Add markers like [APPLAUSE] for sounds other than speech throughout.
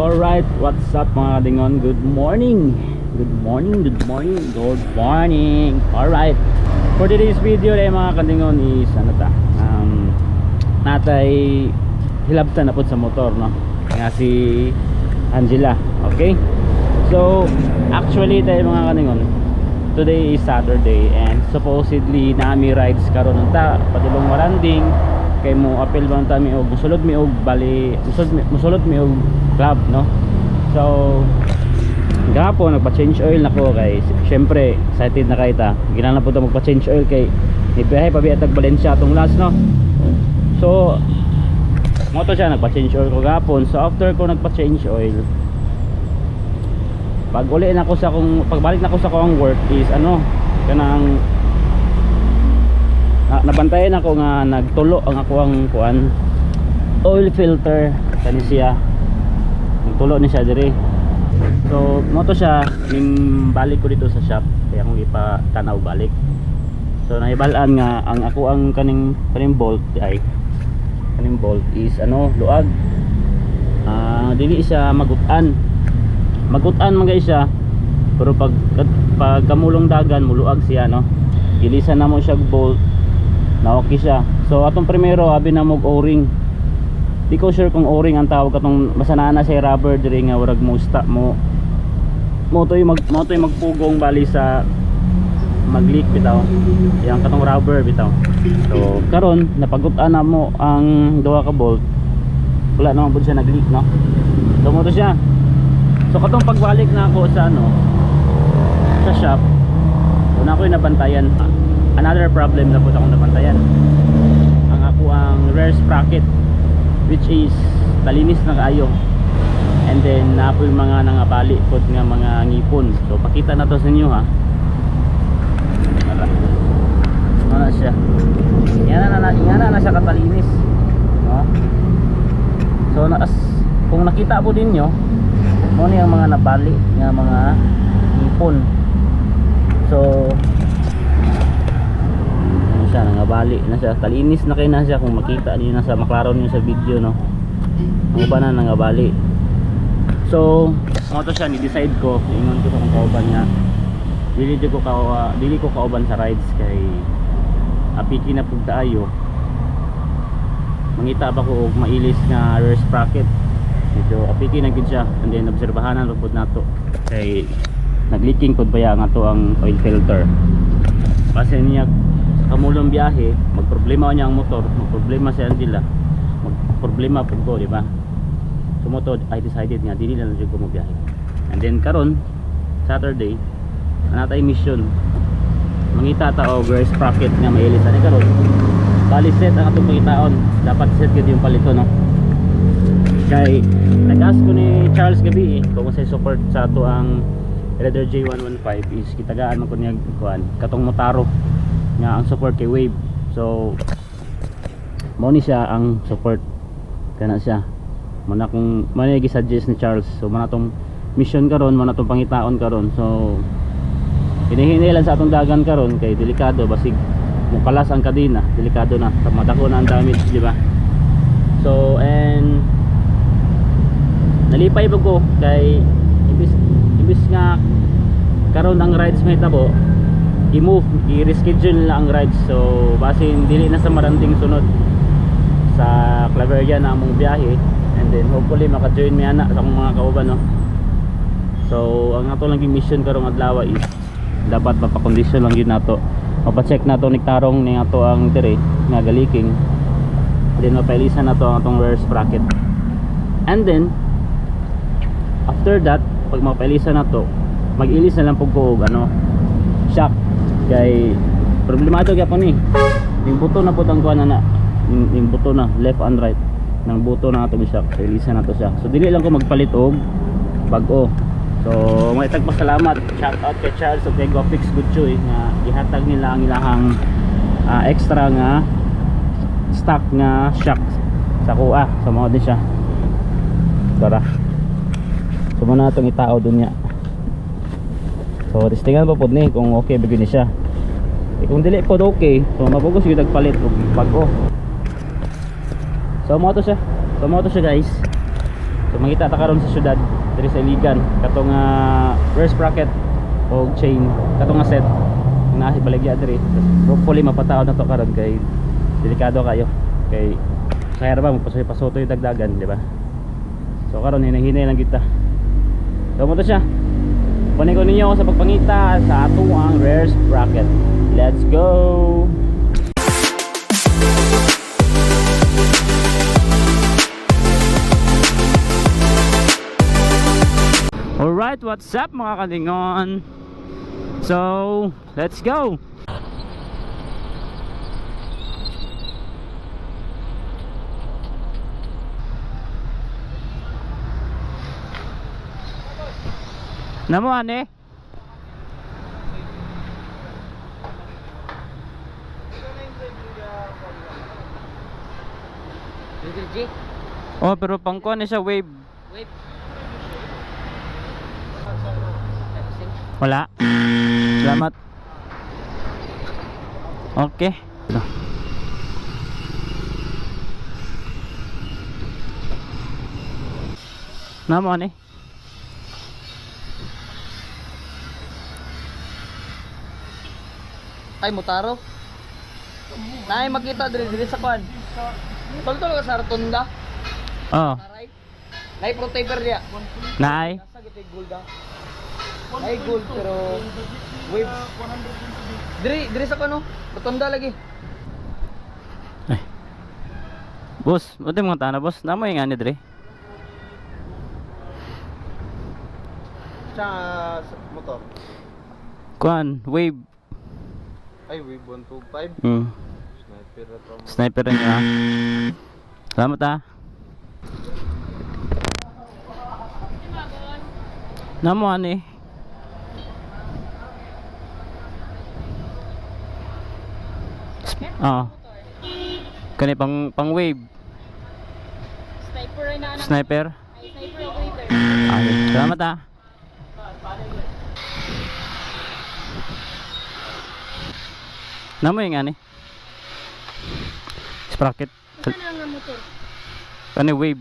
Alright, what's up mga kadingon? Good morning! Good morning, good morning, good morning! Alright, for today's video ay mga kadingon is ano ta? Um, natay hilabtan na po sa motor no? Nga si Angela, okay? So, actually tayo mga kadingon Today is Saturday and supposedly nami rides karon ta padulong maranding kay mo apel ba ta mi og musulod mi og bali musulod mi, musulod mi og club no? So gapo nagpa-change oil nako kay syempre excited na kay ta. Ginana po ta magpa-change oil kay ibahay pa biatag Valencia atong last no? So mo to siya nagpa-change oil ko gapon so after ko nagpa-change oil pag uli na ko sa kung pagbalik na ko sa kong work is ano kanang na, nabantayan ako nga nagtulo ang ako ang kuan oil filter. Kani siya. Nagtulo ni siya diri. So mo to siya ning balik ko dito sa shop. Kaya akong ipa tanaw balik. So nahibalaan nga ang ako ang kaning kaning bolt ay kaning bolt is ano luag. Ah dili siya magutan. Magutan man guys siya pero pag pag kamulong dagan muluag siya no? Ilisan na mo siya bolt na okay siya. So atong primero abi na mo o-ring. Di ko sure kung o-ring ang tawag katong masanana siya rubber diri nga warag mo sta mo mo to mag mo to magpugong bali sa mag-leak bitaw. Yang katong rubber bitaw. So karon napagutan na mo ang duha ka bolt. Wala naman pud siya nag-leak no? So mo to siya. So katong pagbalik na ako sa ano sa shop, una ko yung nabantayan. Another problem na po akong nabantayan. Ang ako ang rear sprocket which is talinis na kaayo. And then na po yung mga nangabali pod nga mga ngipon. So pakita na to sa inyo ha. Ano na siya? Yan na na, yan na, na siya katalinis. No? So na, as, kung nakita po din nyo, ni ang mga nabali nga mga hipon so nangabali na siya talinis na kayo na siya kung makita niyo na sa maklaro niyo sa video no? Ang uban na nangabali. So mo to siya ni-decide ko ingon ko sa kung kauban niya. Dili ko ka dili ko kauban sa rides kay apiki na pug taayo mangita ba ko og mailis nga rear sprocket medyo apiki na gid siya and then obserbahanan pud nato. Kay nagleaking pud baya nga to ang oil filter? Kasi niya kamulong biyahe magproblema niya ang motor magproblema si Angela magproblema pud ko di ba? So mo to I decided nga dili na lang ko mo biyahe and then karon Saturday ana tay mission. Mangita ta og rear sprocket nga mailis ani karon. Bali set ang atong pangitaon dapat set gid yung palito no? Kay nag-ask ko ni Charles gabi eh kung sa support sa ato ang Raider J115 is kitagaan man ko niya kuan katong motaro nga ang support kay Wave. So mo siya ang support. Kana siya. Mo na kung mo na gi-suggest ni Charles. So mo na tong mission karon mo na tong pangitaon karon. So hinihinay lang sa atong dagan karon kay delikado basig mukalas ang kadena delikado na. Madako na ang damage di ba? So and nalipay ba ko kay ibis, ibis nga karon ang rides may tabo i-move, i-reschedule na ang rides. So basin dili na sa maranding sunod sa Claveria na among biyahe. And then hopefully maka-join mi ana sa mga kauban no? So ang ato lang mission karong adlaw is dapat mapakondisyon lang yun nato mapacheck nato ni tarong ni ato ang dire nga galiking. Then mapailisan nato ang atong rear sprocket and then after that pag mapailisan na to mag-ilis na lang pag ano? Shock kay problemado gyapon ni yung buto na po ang kuha na na. Yung, yung buto na left and right. Ng buto na shock so ilisan na to siya. So dili lang ko magpalit og bag-o. So may tagpasalamat. Shout out kay Charles of kay Gopix Gutchoy nga gihatag nila ang ilahang ah, extra nga stock nga shock sa kuha. So mga din siya. Tara. So muna itong itao dun niya so testingan pa po ni kung okay bigyan ni siya eh, kung dili po okay so mapugos yung nagpalit og bago so mo to siya so mo to siya guys So mangita ta karon sa syudad diri sa Iligan katong nga rear sprocket o chain katong nga set na baligya diri. Hopefully mapataw na to karon kay delikado kayo. Kay kaya ra ba magpasoy pasoto yung dagdagan, di ba? So karon hinahinay lang kita. So mo to siya. Kunin ko ninyo sa pagpangita sa ato ang rear sprocket. Let's go! Alright, what's up mga kalingon? So, let's go! Namo ane? Little G. Oh, pero pangkuan na siya wave. Wait. Wala. Salamat. Okay. Namo ani? Ay, mutaro. Nay, makita diri diri sa kwan. Tol-tol ka sa rotunda. Oh, Taray. Nay, protector diya. naay. Nasa gitay gold ah. Nay, gold pero wave. Diri, diri sa kwan oh. Rotunda lagi. Ay. Boss, mo mga tana boss. Namo yung ani dre. Sa motor. Kuan, wave. Ay, Wave 125. Mm. Sniper rin niya. Salamat ah. Namo ani. Oo. Kani pang pang wave. Sniper ay na Sniper. Ay, sniper waiter. Okay. Salamat ah. Namo yung ani. Sprocket. Ano na nga motor? Kani wave.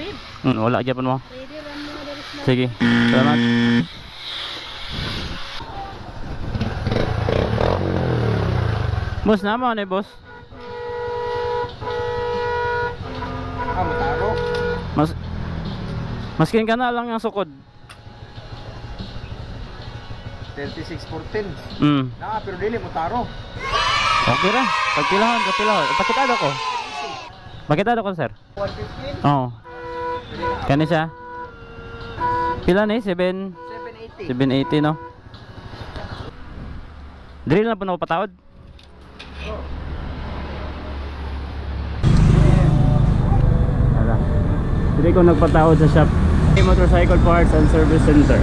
Wave. Hmm, wala gyapon mo. Mo Sige. Salamat. Boss, namo ano boss? Ah, mataro. Mas Maskin ka na lang yung sukod. 3614. Hmm. Na, pero dili motaro. Okay ra. Pagpilahon, pagpilahon. Pakitado ko. Pakitado ko, sir. 115. Oo. Kani siya? Pila ni? 7 780. 780 no? Drill na po na patawad? Wala. Hindi ko nagpatawad sa shop. Motorcycle Parts and Service Center.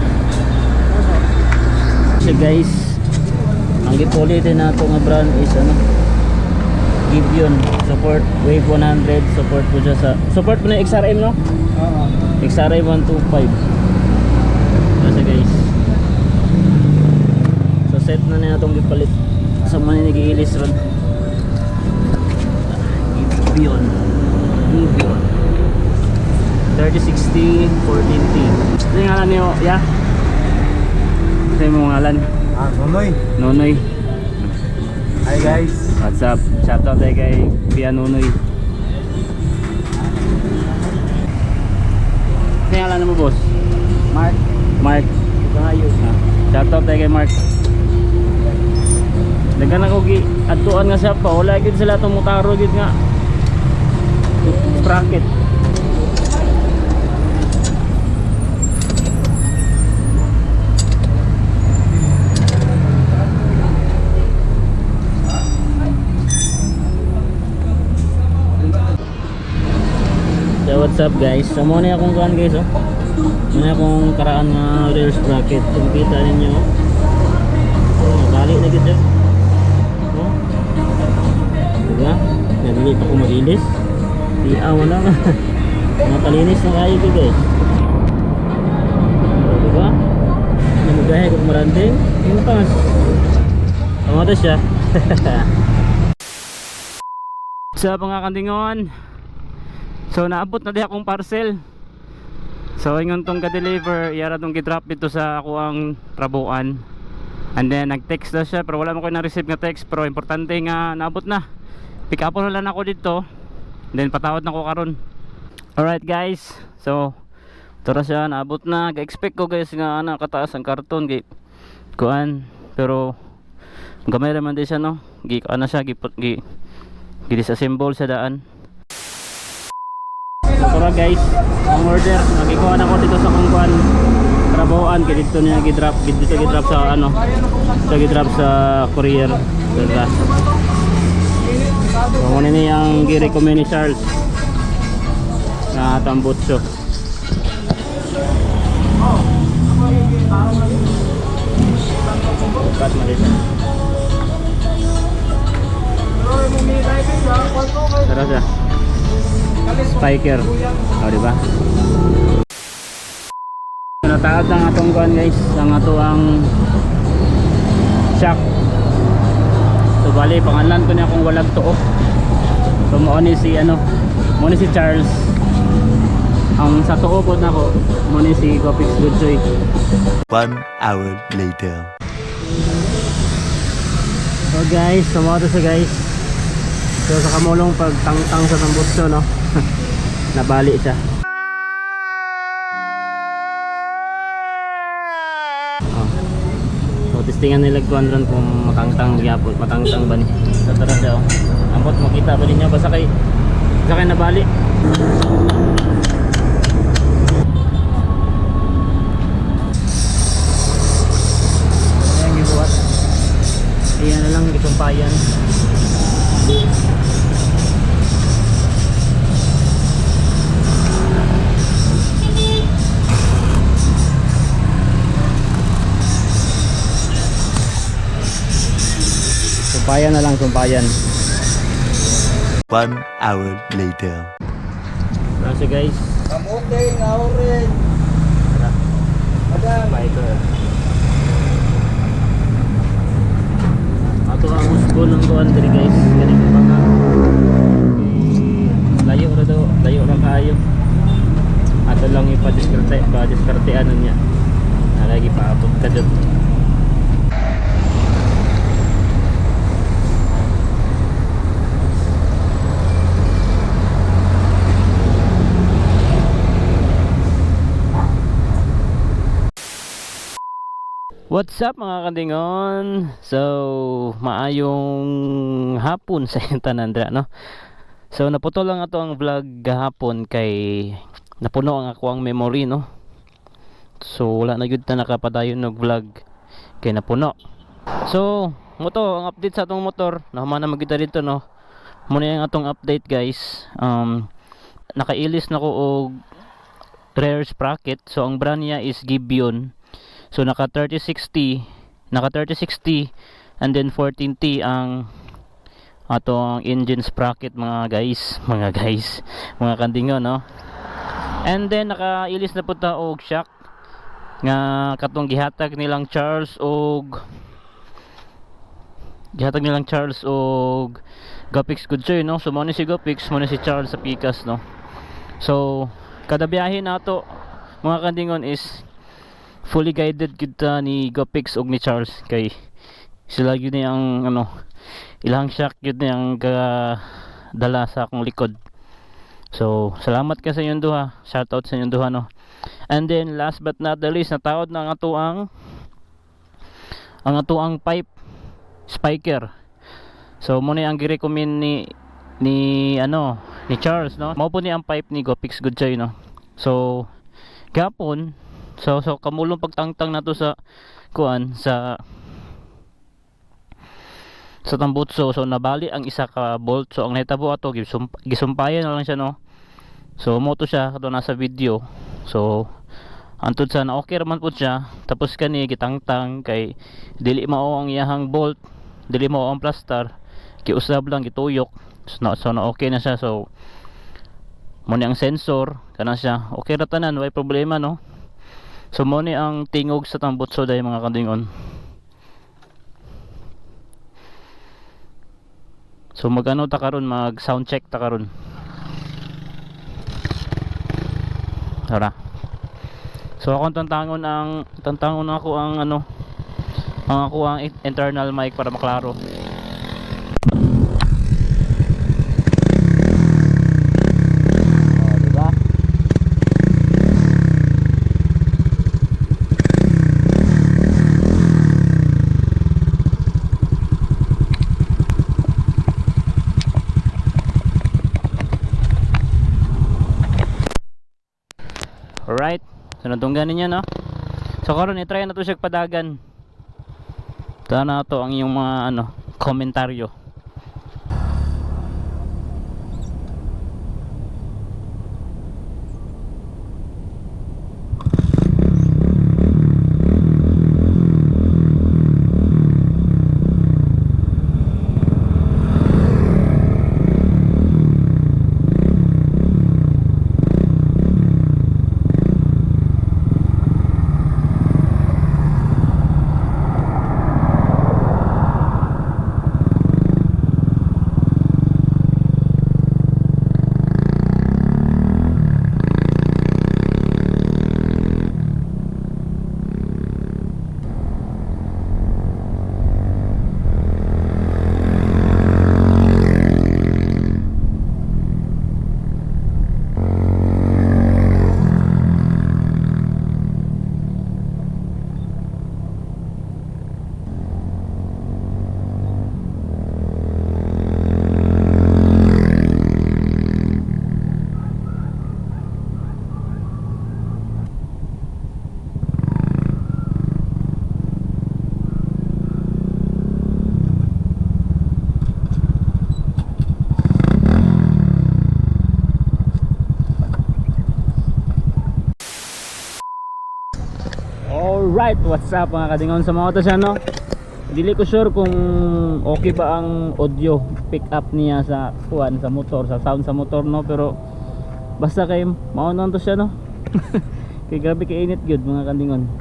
So guys, ang gipuli din nato nga brand is ano? Gibeon support Wave 100 support po siya sa support po na XRM no? Oo. XRM 125 kasi guys so set na na itong gipalit sa maninigilis ron. Gibeon Gibeon 3060 14T ito yung ngalan niyo ya ito yung ngalan Ah, Nonoy. Nonoy Hi guys. What's up? Shoutout tayo kay Pia Nunoy. Kaya alam mo boss? Mark. Mark. Kayos. Ah, Shoutout tayo kay Mark. Dagan ako gi adtuan nga siya pa wala gid sila tong mutaro gid nga. Sprocket. So what's up guys? So muna akong kuhan guys oh. Muna akong karaan nga rear sprocket. Kung kita ninyo. Oh, bali na gid siya. Oh. Diba? Nadili pa ko magilis. Di awa na [LAUGHS] nga. Mga kalinis na kayo guys. Oh, diba? Namugahe kung maranding. Yung pas. Tama siya. [LAUGHS] sa mga kandingon So naabot na di akong parcel. So ingon tong ka-deliver, yara tong gi-drop dito sa ako ang trabuan. And then nag-text na siya pero wala mo ko na-receive nga text pero importante nga naabot na. Pick up na lang ako dito. Then patawad na ko karon. Alright guys. So Tara siya, naabot na. Ga-expect ko guys nga ana kataas ang karton gi kuan pero gamay raman din siya no. Gi ana siya gi gi, gi disassemble sa daan. Tara guys, ang order nagikuha na ko dito sa kungkuan trabahoan kay dito niya gi-drop dito gi-drop sa ano sa gi-drop sa courier Tara. So muna ni ang gi-recommend ni Charles na tambutso. Mo dito. Tara siya. Spiker. O, di ba? Nataat ang atong kuan guys, ang ato ang shock. So bali pangalan ko niya kung walang tuo. So mo ni si ano, mo ni si Charles. Ang sa tuo po na ko, mo ni si Gopix Goodjoy. One hour later. So guys, sumoto siya guys. So sa kamulong pagtangtang sa tambutso no. [LAUGHS] Nabali siya. Oh. So testingan nila kuan ron kung matangtang gyapon, matangtang ba ni. Sa tara siya oh. Ambot makita ba ninyo basta kay basta kay nabali. Ayan na lang gitumpayan. Tumpayan na lang, tumpayan. One hour later. Kasi guys, I'm okay, nga rin. Madam. biker. Ato ang usbon ng kuan diri guys, kani ko mga eh, layo ra daw, layo ra kaayo. Ato lang ipa-diskarte, pa-diskarte ano niya. Nalagi paabot ka dyan. What's up mga kandingon? So, maayong hapon sa [LAUGHS] inyong tanan dira, no? So, naputol lang ato ang vlog gahapon kay napuno ang ako ang memory, no? So, wala na yun na nakapadayon ng vlog kay napuno. So, moto, ang update sa atong motor, nahuman na magkita dito, no? Muna yung atong update, guys. Um, nakailis na ko og rear sprocket. So, ang brand niya is Gibeon. So naka 3060, naka 3060 and then 14T ang atong engine sprocket mga guys, [LAUGHS] mga guys, mga kandingo no. And then nakailis na po ta og shock nga katong gihatag nilang Charles og gihatag nilang Charles og Gopix Goodsoy no. So mo ni si Gopix, mo ni si Charles sa Picas no. So kada biyahe nato mga kandingon is fully guided kita ni Gopix ug ni Charles. Kay sila yun na ang ano ilang shock yun na ang dala sa akong likod. So salamat ka sa inyong duha. Shout out sa inyong duha no? And then last but not the least natawad na ang ato ang ang ato pipe spiker. So muna ang girecommend ni ni ano ni Charles no? Mao po ni ang pipe ni Gopix Goodjoy no? So gapon So so kamulong pagtangtang nato sa kuan sa sa tambutso so nabali ang isa ka bolt. So ang nahitabo ato gisump gisumpayan na lang siya no? So mo to siya kato nasa video. So antud sa na okay raman po siya. Tapos kani gitangtang kay dili mao ang iyahang bolt. Dili mao ang plaster. Kiusab lang gituyok. So na, so na okay na siya. So mo ang sensor kana siya. Okay ra tanan way problema no So mo ni ang tingog sa tambutso dahil mga kandingon. So magano ta karon mag sound check ta karon. tara so ako tantangon ang tantangon ako ang ano ang ako ang internal mic para maklaro oh, diba? Alright. So natunggan ninyo no. So karon i-try na to siya padagan. Ito na to ang iyong mga ano, komentaryo. Alright, what's up mga kadingon sa mga auto siya no? Dili ko sure kung okay ba ang audio pick up niya sa kuan sa motor, sa sound sa motor no pero basta kay maunon to siya no. [LAUGHS] kay grabe kay init good mga kadingon.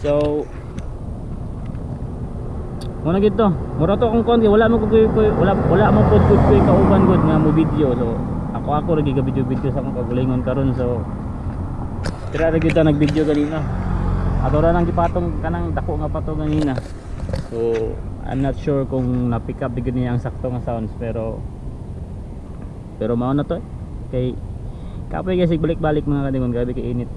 So Muna gito, mura to kung kon kay wala mo ko wala wala mo pod good ko kauban good nga mo video. So ako ako lagi video video sa akong kagulingon karon so Tira ra kita nag-video kanina. Ato ra nang gipatong kanang dako nga pato kanina. So, I'm not sure kung na-pick up digid niya ang sakto nga sounds pero pero mao na to eh. Kay kapoy kasi balik-balik mga kadingon grabe kay init.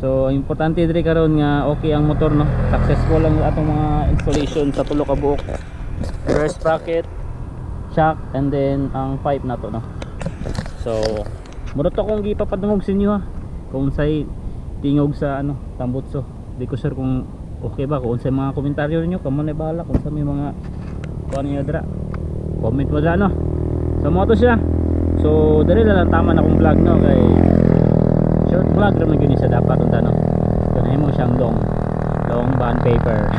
So, importante diri karon nga okay ang motor no. Successful ang atong mga installation sa tulo ka buok. Rear sprocket, shock and then ang pipe na to no. So, mura to kung gipapadungog sa inyo ha kung say tingog sa ano tambutso. Di ko sure kung okay ba kung sa mga komentaryo niyo kamo na bahala kung sa may mga kuan niyo dra. Comment mo dra no? Sa mo to siya. So dali lang tama na kong vlog no? Kay short vlog ra man siya dapat unta no? Kanay mo siyang long long bond paper. [LAUGHS]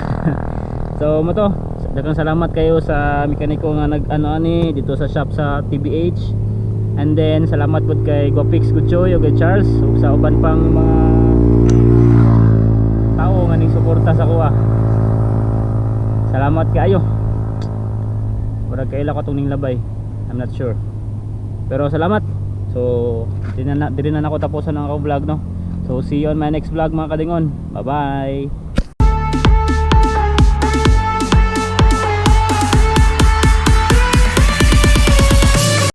So mo to daghang salamat kayo sa mekaniko nga nag ano ani dito sa shop sa TBH And then salamat po kay Gopix Gutchoy o kay Charles ug sa uban pang mga tao nga ning suporta sa kuha. Salamat kaayo. Murag kaila ko tong ning labay. I'm not sure. Pero salamat. So, dili na dili na ako tapusan ang ako vlog no. So, see you on my next vlog mga kadingon. Bye-bye.